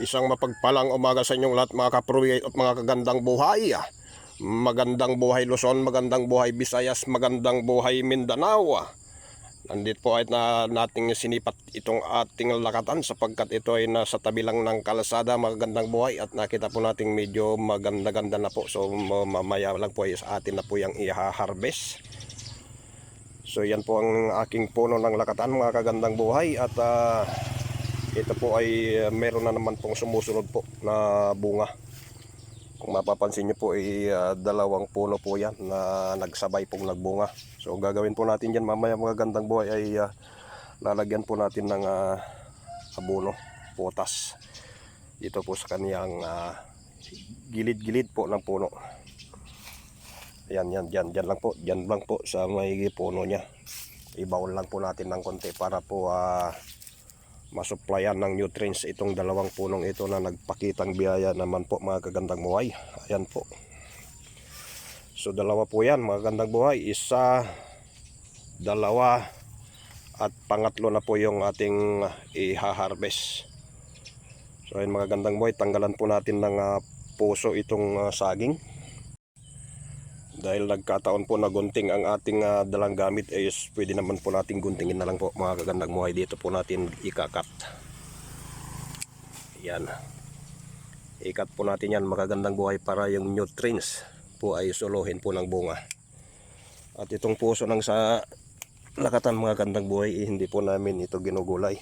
Isang mapagpalang umaga sa inyong lahat mga kapruwi at mga kagandang buhay. Magandang buhay Luzon, magandang buhay Visayas, magandang buhay Mindanao. Nandito po ay na nating sinipat itong ating lakatan sapagkat ito ay nasa tabi lang ng kalsada, magandang buhay at nakita po nating medyo maganda-ganda na po. So ma- mamaya lang po ay sa atin na po yung i-harvest. So yan po ang aking puno ng lakatan mga kagandang buhay at ah, ito po ay uh, meron na naman pong sumusunod po na bunga. Kung mapapansin nyo po ay uh, dalawang puno po yan na nagsabay pong nagbunga. So gagawin po natin yan mamaya mga gandang buhay ay uh, lalagyan po natin ng uh, abono, potas. Dito po sa kaniyang uh, gilid-gilid po ng puno. Yan, yan, yan, yan lang po. Yan lang po sa may puno niya. Ibaon lang po natin ng konti para po ah, masuplayan ng nutrients itong dalawang punong ito na nagpakitang biyaya naman po mga kagandang buhay. Ayan po. So dalawa po yan mga kagandang buhay. Isa, dalawa, at pangatlo na po yung ating i-harvest. So ayun mga kagandang buhay, tanggalan po natin ng ah, puso itong ah, saging dahil nagkataon po na gunting ang ating ah, dalang gamit is pwede naman po nating guntingin na lang po mga kagandang muhay dito po natin ikakat. Yan. Ikat po natin yan magagandang buhay para yung nutrients po ay suluhin po ng bunga. At itong puso ng sa lakatan mga gandang buhay eh, hindi po namin ito ginugulay.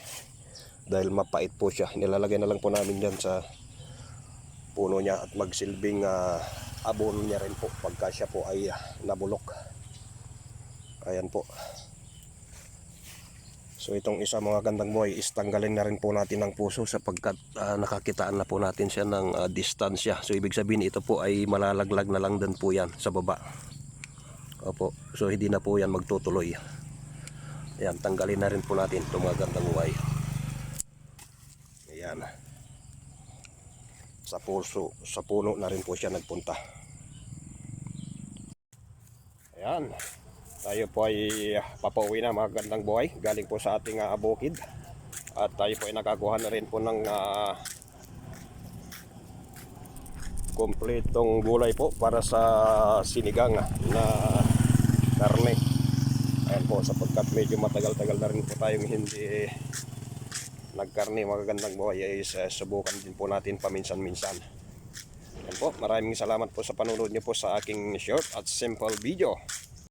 Dahil mapait po siya. Nilalagay na lang po namin yan sa puno niya at magsilbing ah, abono niya rin po pagka siya po ay ah, nabulok. Ayan po. So itong isa mga gandang boy is na rin po natin ng puso sapagkat ah, nakakitaan na po natin siya ng ah, distansya. So ibig sabihin ito po ay malalaglag na lang din po yan sa baba. Opo. So hindi na po yan magtutuloy. Ayan tanggalin na rin po natin itong mga gandang buhay ayan sa puso, sa puno na rin po siya nagpunta. Ayan. Tayo po ay papauwi na mga gandang buhay. Galing po sa ating uh, bukid. At tayo po ay nakakuha na rin po ng ah, kompletong gulay po para sa sinigang na karne. Ayan po, sapagkat medyo matagal-tagal na rin po tayong hindi nagkarni magagandang buhay ay sa- subukan din po natin paminsan-minsan. Yan po, maraming salamat po sa panonood niyo po sa aking short at simple video.